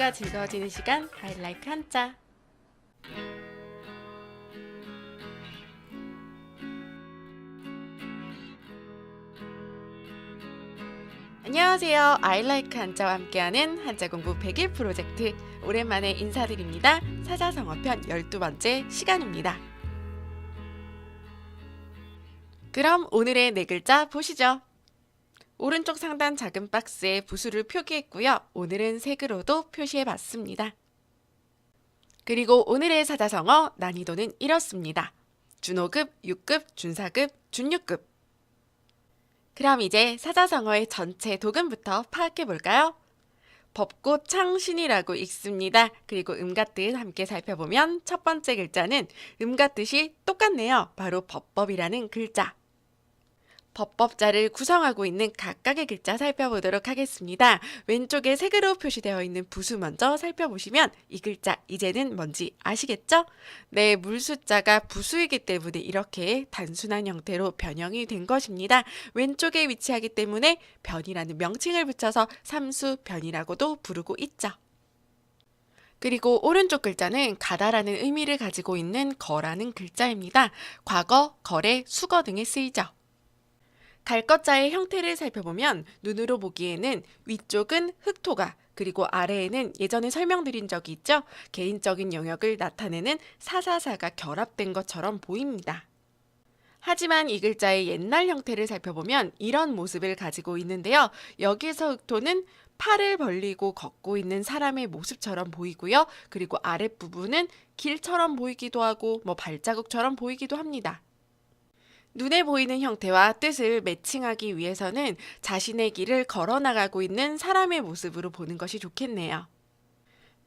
공부가 즐거워지는 시간 하이라이트 한자. 안녕하세요. 아이라이크 한자와 함께하는 한자 공부 100일 프로젝트. 오랜만에 인사드립니다. 사자성어편 12번째 시간입니다. 그럼 오늘의 네 글자 보시죠. 오른쪽 상단 작은 박스에 부수를 표기했고요. 오늘은 색으로도 표시해 봤습니다. 그리고 오늘의 사자성어 난이도는 이렇습니다. 준호급, 6급, 준사급, 준육급. 그럼 이제 사자성어의 전체 도금부터 파악해 볼까요? 법고 창신이라고 읽습니다. 그리고 음과 뜻 함께 살펴보면 첫 번째 글자는 음과 뜻이 똑같네요. 바로 법법이라는 글자. 법법자를 구성하고 있는 각각의 글자 살펴보도록 하겠습니다. 왼쪽에 색으로 표시되어 있는 부수 먼저 살펴보시면 이 글자 이제는 뭔지 아시겠죠? 네, 물숫자가 부수이기 때문에 이렇게 단순한 형태로 변형이 된 것입니다. 왼쪽에 위치하기 때문에 변이라는 명칭을 붙여서 삼수 변이라고도 부르고 있죠. 그리고 오른쪽 글자는 가다라는 의미를 가지고 있는 거라는 글자입니다. 과거, 거래, 수거 등에 쓰이죠. 갈 것자의 형태를 살펴보면 눈으로 보기에는 위쪽은 흑토가 그리고 아래에는 예전에 설명드린 적이 있죠. 개인적인 영역을 나타내는 사사사가 결합된 것처럼 보입니다. 하지만 이 글자의 옛날 형태를 살펴보면 이런 모습을 가지고 있는데요. 여기서 흑토는 팔을 벌리고 걷고 있는 사람의 모습처럼 보이고요. 그리고 아랫부분은 길처럼 보이기도 하고 뭐 발자국처럼 보이기도 합니다. 눈에 보이는 형태와 뜻을 매칭하기 위해서는 자신의 길을 걸어 나가고 있는 사람의 모습으로 보는 것이 좋겠네요.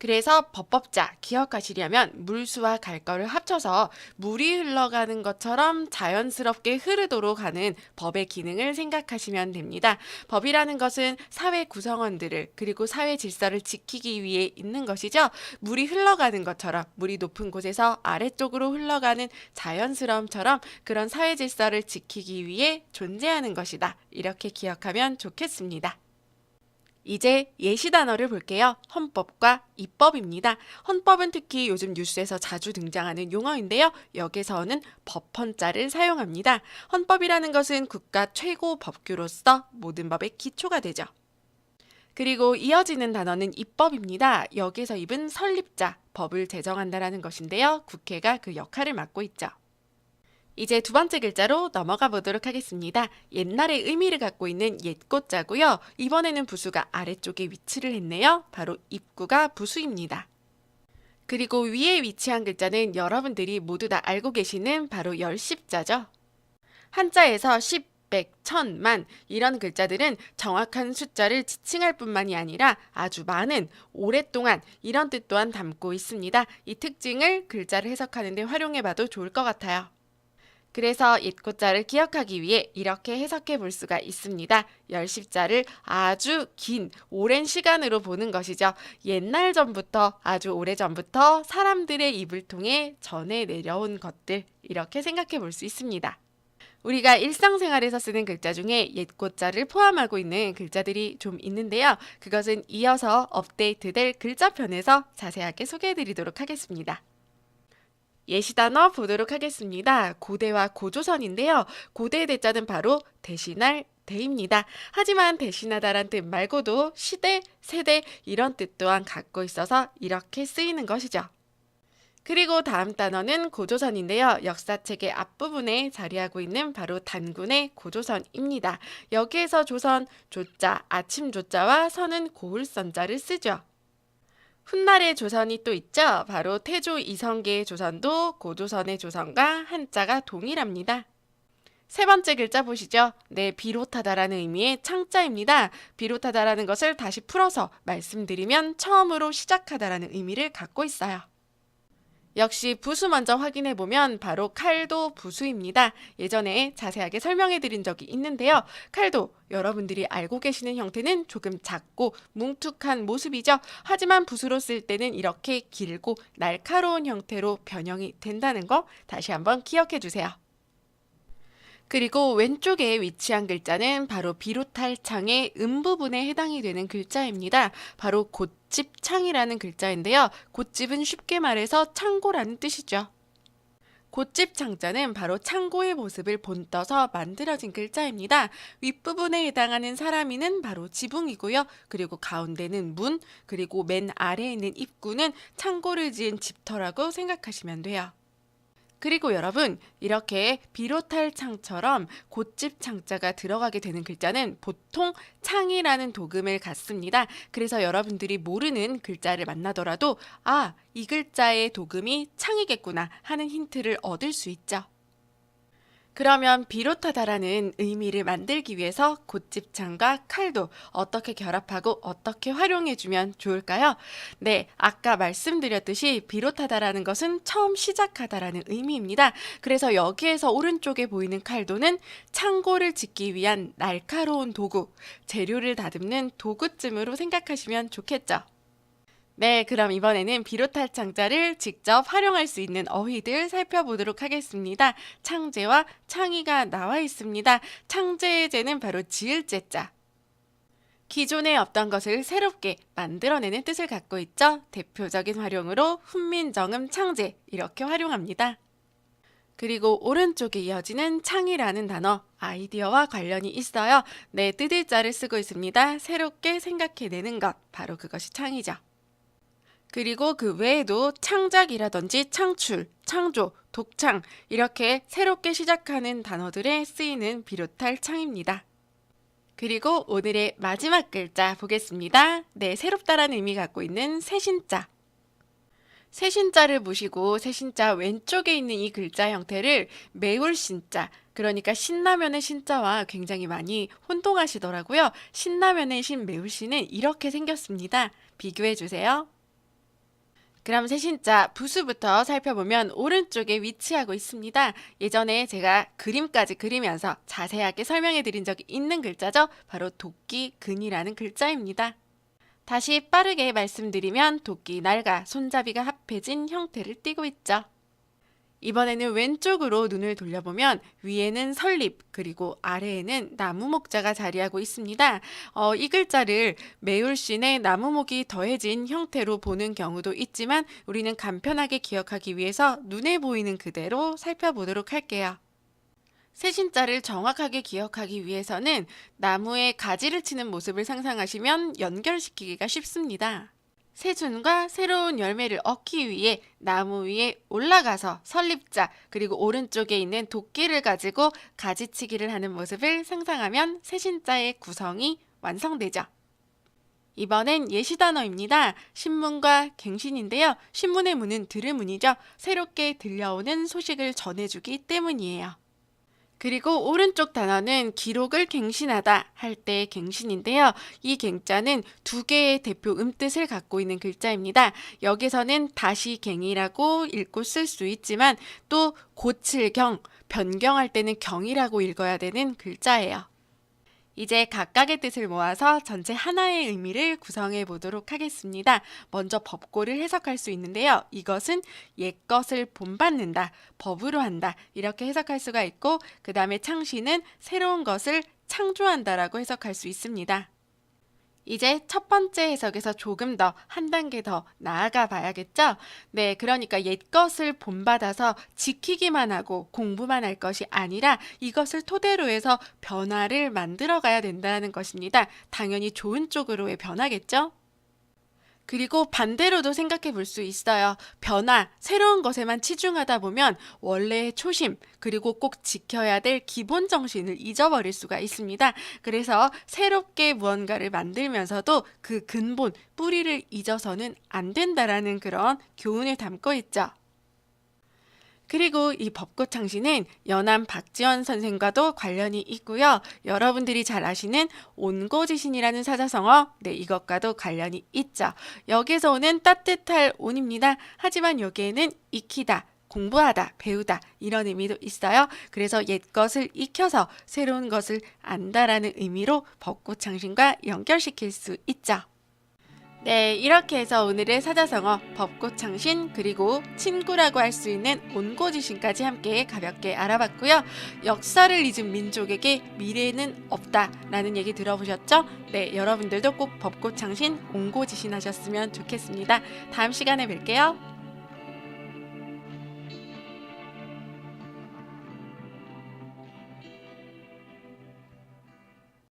그래서 법법자 기억하시려면 물수와 갈 거를 합쳐서 물이 흘러가는 것처럼 자연스럽게 흐르도록 하는 법의 기능을 생각하시면 됩니다. 법이라는 것은 사회 구성원들을 그리고 사회 질서를 지키기 위해 있는 것이죠. 물이 흘러가는 것처럼 물이 높은 곳에서 아래쪽으로 흘러가는 자연스러움처럼 그런 사회 질서를 지키기 위해 존재하는 것이다. 이렇게 기억하면 좋겠습니다. 이제 예시 단어를 볼게요. 헌법과 입법입니다. 헌법은 특히 요즘 뉴스에서 자주 등장하는 용어인데요. 여기서는 법헌자를 사용합니다. 헌법이라는 것은 국가 최고 법규로서 모든 법의 기초가 되죠. 그리고 이어지는 단어는 입법입니다. 여기서 입은 설립자, 법을 제정한다라는 것인데요. 국회가 그 역할을 맡고 있죠. 이제 두 번째 글자로 넘어가 보도록 하겠습니다. 옛날의 의미를 갖고 있는 옛꽃자고요. 이번에는 부수가 아래쪽에 위치를 했네요. 바로 입구가 부수입니다. 그리고 위에 위치한 글자는 여러분들이 모두 다 알고 계시는 바로 열십자죠. 한자에서 십, 백, 천, 만 이런 글자들은 정확한 숫자를 지칭할 뿐만이 아니라 아주 많은 오랫동안 이런 뜻 또한 담고 있습니다. 이 특징을 글자를 해석하는 데 활용해 봐도 좋을 것 같아요. 그래서 옛꽃자를 기억하기 위해 이렇게 해석해 볼 수가 있습니다. 열십자를 아주 긴 오랜 시간으로 보는 것이죠. 옛날 전부터 아주 오래 전부터 사람들의 입을 통해 전해 내려온 것들 이렇게 생각해 볼 수 있습니다. 우리가 일상생활에서 쓰는 글자 중에 옛꽃자를 포함하고 있는 글자들이 좀 있는데요. 그것은 이어서 업데이트될 글자편에서 자세하게 소개해 드리도록 하겠습니다. 예시 단어 보도록 하겠습니다. 고대와 고조선인데요. 고대 대자는 바로 대신할 대입니다. 하지만 대신하다란 뜻 말고도 시대, 세대 이런 뜻 또한 갖고 있어서 이렇게 쓰이는 것이죠. 그리고 다음 단어는 고조선인데요. 역사책의 앞부분에 자리하고 있는 바로 단군의 고조선입니다. 여기에서 조선, 조자, 아침 조자와 선은 고울선자를 쓰죠. 훗날의 조선이 또 있죠. 바로 태조 이성계의 조선도 고조선의 조선과 한자가 동일합니다. 세 번째 글자 보시죠. 네, 비롯하다라는 의미의 창자입니다. 비롯하다라는 것을 다시 풀어서 말씀드리면 처음으로 시작하다라는 의미를 갖고 있어요. 역시 부수 먼저 확인해 보면 바로 칼도 부수입니다. 예전에 자세하게 설명해 드린 적이 있는데요. 칼도 여러분들이 알고 계시는 형태는 조금 작고 뭉툭한 모습이죠. 하지만 부수로 쓸 때는 이렇게 길고 날카로운 형태로 변형이 된다는 거 다시 한번 기억해 주세요. 그리고 왼쪽에 위치한 글자는 바로 비롯할 창의 음 부분에 해당이 되는 글자입니다. 바로 곧집 창이라는 글자인데요. 곧집은 쉽게 말해서 창고라는 뜻이죠. 곧집 창자는 바로 창고의 모습을 본떠서 만들어진 글자입니다. 윗부분에 해당하는 사람이는 바로 지붕이고요. 그리고 가운데는 문, 그리고 맨 아래에 있는 입구는 창고를 지은 집터라고 생각하시면 돼요. 그리고 여러분, 이렇게 비롯할 창처럼 곧집 창자가 들어가게 되는 글자는 보통 창이라는 도금을 갖습니다. 그래서 여러분들이 모르는 글자를 만나더라도 아, 이 글자의 도금이 창이겠구나 하는 힌트를 얻을 수 있죠. 그러면 비롯하다라는 의미를 만들기 위해서 곧집창과 칼도 어떻게 결합하고 어떻게 활용해주면 좋을까요? 네, 아까 말씀드렸듯이 비롯하다라는 것은 처음 시작하다라는 의미입니다. 그래서 여기에서 오른쪽에 보이는 칼도는 창고를 짓기 위한 날카로운 도구, 재료를 다듬는 도구쯤으로 생각하시면 좋겠죠. 네, 그럼 이번에는 비롯할 창자를 직접 활용할 수 있는 어휘들 살펴보도록 하겠습니다. 창제와 창의가 나와 있습니다. 창제의 제는 바로 지을 제자. 기존에 없던 것을 새롭게 만들어내는 뜻을 갖고 있죠. 대표적인 활용으로 훈민정음 창제 이렇게 활용합니다. 그리고 오른쪽에 이어지는 창이라는 단어 아이디어와 관련이 있어요. 네, 뜨들자를 쓰고 있습니다. 새롭게 생각해내는 것 바로 그것이 창이죠. 그리고 그 외에도 창작이라든지 창출, 창조, 독창 이렇게 새롭게 시작하는 단어들에 쓰이는 비롯할 창입니다. 그리고 오늘의 마지막 글자 보겠습니다. 네, 새롭다라는 의미 갖고 있는 새신자. 새신자를 보시고 새신자 왼쪽에 있는 이 글자 형태를 매울 신자, 그러니까 신라면의 신자와 굉장히 많이 혼동하시더라고요. 신라면의 신 매울 신은 이렇게 생겼습니다. 비교해 주세요. 그럼 새신자 부수부터 살펴보면 오른쪽에 위치하고 있습니다. 예전에 제가 그림까지 그리면서 자세하게 설명해 드린 적이 있는 글자죠. 바로 도끼 근이라는 글자입니다. 다시 빠르게 말씀드리면 도끼 날가 손잡이가 합해진 형태를 띠고 있죠. 이번에는 왼쪽으로 눈을 돌려보면 위에는 설립 그리고 아래에는 나무 목자가 자리하고 있습니다. 어, 이 글자를 매울신의 나무목이 더해진 형태로 보는 경우도 있지만 우리는 간편하게 기억하기 위해서 눈에 보이는 그대로 살펴보도록 할게요. 새신자를 정확하게 기억하기 위해서는 나무에 가지를 치는 모습을 상상하시면 연결시키기가 쉽습니다. 새순과 새로운 열매를 얻기 위해 나무 위에 올라가서 설립자 그리고 오른쪽에 있는 도끼를 가지고 가지치기를 하는 모습을 상상하면 새신자의 구성이 완성되죠. 이번엔 예시 단어입니다. 신문과 갱신인데요. 신문의 문은 들을 문이죠. 새롭게 들려오는 소식을 전해주기 때문이에요. 그리고 오른쪽 단어는 기록을 갱신하다 할때 갱신인데요. 이 갱자는 두 개의 대표 음뜻을 갖고 있는 글자입니다. 여기서는 다시 갱이라고 읽고 쓸 수 있지만 또 고칠 경, 변경할 때는 경이라고 읽어야 되는 글자예요. 이제 각각의 뜻을 모아서 전체 하나의 의미를 구성해 보도록 하겠습니다. 먼저 법고를 해석할 수 있는데요. 이것은 옛 것을 본받는다, 법으로 한다, 이렇게 해석할 수가 있고, 그 다음에 창시는 새로운 것을 창조한다라고 해석할 수 있습니다. 이제 첫 번째 해석에서 조금 더 한 단계 더 나아가 봐야겠죠? 네, 그러니까 옛 것을 본받아서 지키기만 하고 공부만 할 것이 아니라 이것을 토대로 해서 변화를 만들어 가야 된다는 것입니다. 당연히 좋은 쪽으로의 변화겠죠? 그리고 반대로도 생각해 볼 수 있어요. 변화, 새로운 것에만 치중하다 보면 원래의 초심, 그리고 꼭 지켜야 될 기본 정신을 잊어버릴 수가 있습니다. 그래서 새롭게 무언가를 만들면서도 그 근본, 뿌리를 잊어서는 안 된다라는 그런 교훈을 담고 있죠. 그리고 이 벚꽃 창시는 연암 박지원 선생과도 관련이 있고요. 여러분들이 잘 아시는 온고지신이라는 사자성어, 네, 이것과도 관련이 있죠. 여기서 오는 따뜻할 온입니다. 하지만 여기에는 익히다, 공부하다, 배우다 이런 의미도 있어요. 그래서 옛 것을 익혀서 새로운 것을 안다라는 의미로 벚꽃 창신과 연결시킬 수 있죠. 네, 이렇게 해서 오늘의 사자성어 벚꽃창신 그리고 친구라고 할 수 있는 온고지신까지 함께 가볍게 알아봤고요. 역사를 잊은 민족에게 미래는 없다라는 얘기 들어보셨죠? 네, 여러분들도 꼭 벚꽃창신 온고지신 하셨으면 좋겠습니다. 다음 시간에 뵐게요.